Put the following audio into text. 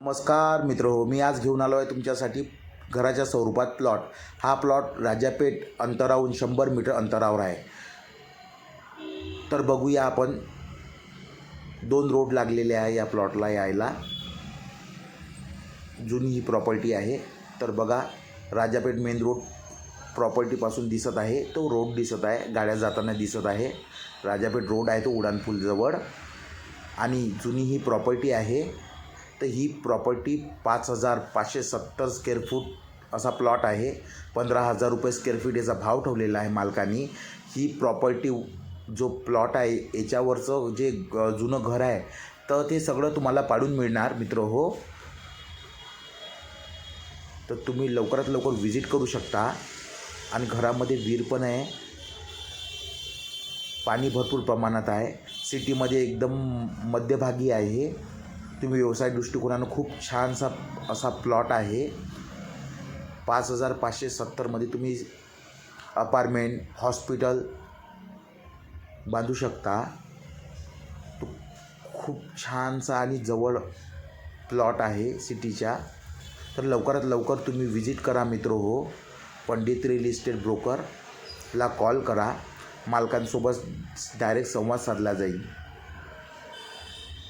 नमस्कार मित्र हो मी आज घेऊन आलो आहे तुमच्यासाठी घराच्या स्वरूपात प्लॉट हा प्लॉट राजापेठ अंतरावरून शंभर मीटर अंतरावर आहे. तर बघूया आपण दोन रोड लागलेले आहे या प्लॉटला यायला. जुनी ही प्रॉपर्टी आहे. तर बघा राजापेठ मेन रोड प्रॉपर्टीपासून दिसत आहे. तो रोड दिसत आहे. गाड्या जाताना दिसत आहे. राजापेठ रोड आहे तो उडाणपूलजवळ आणि जुनी ही प्रॉपर्टी आहे. तर ही प्रॉपर्टी पाच हजार पाचशे सत्तर स्क्वेअर फूट असा प्लॉट आहे. पंधरा हजार रुपये स्क्वेअर फीट याचा भाव ठेवलेला आहे मालकानी. ही प्रॉपर्टी जो प्लॉट आहे याच्यावरचं जे ग- जुनं घर आहे तर ते सगळं तुम्हाला पाडून मिळणार मित्र हो. तर तुम्ही लवकरात लवकर व्हिजिट करू शकता. आणि घरामध्ये विहीर पण आहे. पाणी भरपूर प्रमाणात आहे. सिटीमध्ये एकदम मध्यभागी आहे. तुम्ही व्यवसाय दृष्टिकोनानं खूप छानसा असा प्लॉट आहे. पाच हजार पाचशे सत्तरमध्ये तुम्ही अपार्टमेंट हॉस्पिटल बांधू शकता. तो खूप छानसा आणि जवळ प्लॉट आहे सिटीच्या तर लवकरात लवकर तुम्ही विजिट करा मित्र हो. पंडित रिअल इस्टेट ब्रोकरला कॉल करा. मालकांसोबत डायरेक्ट संवाद साधला जाईल.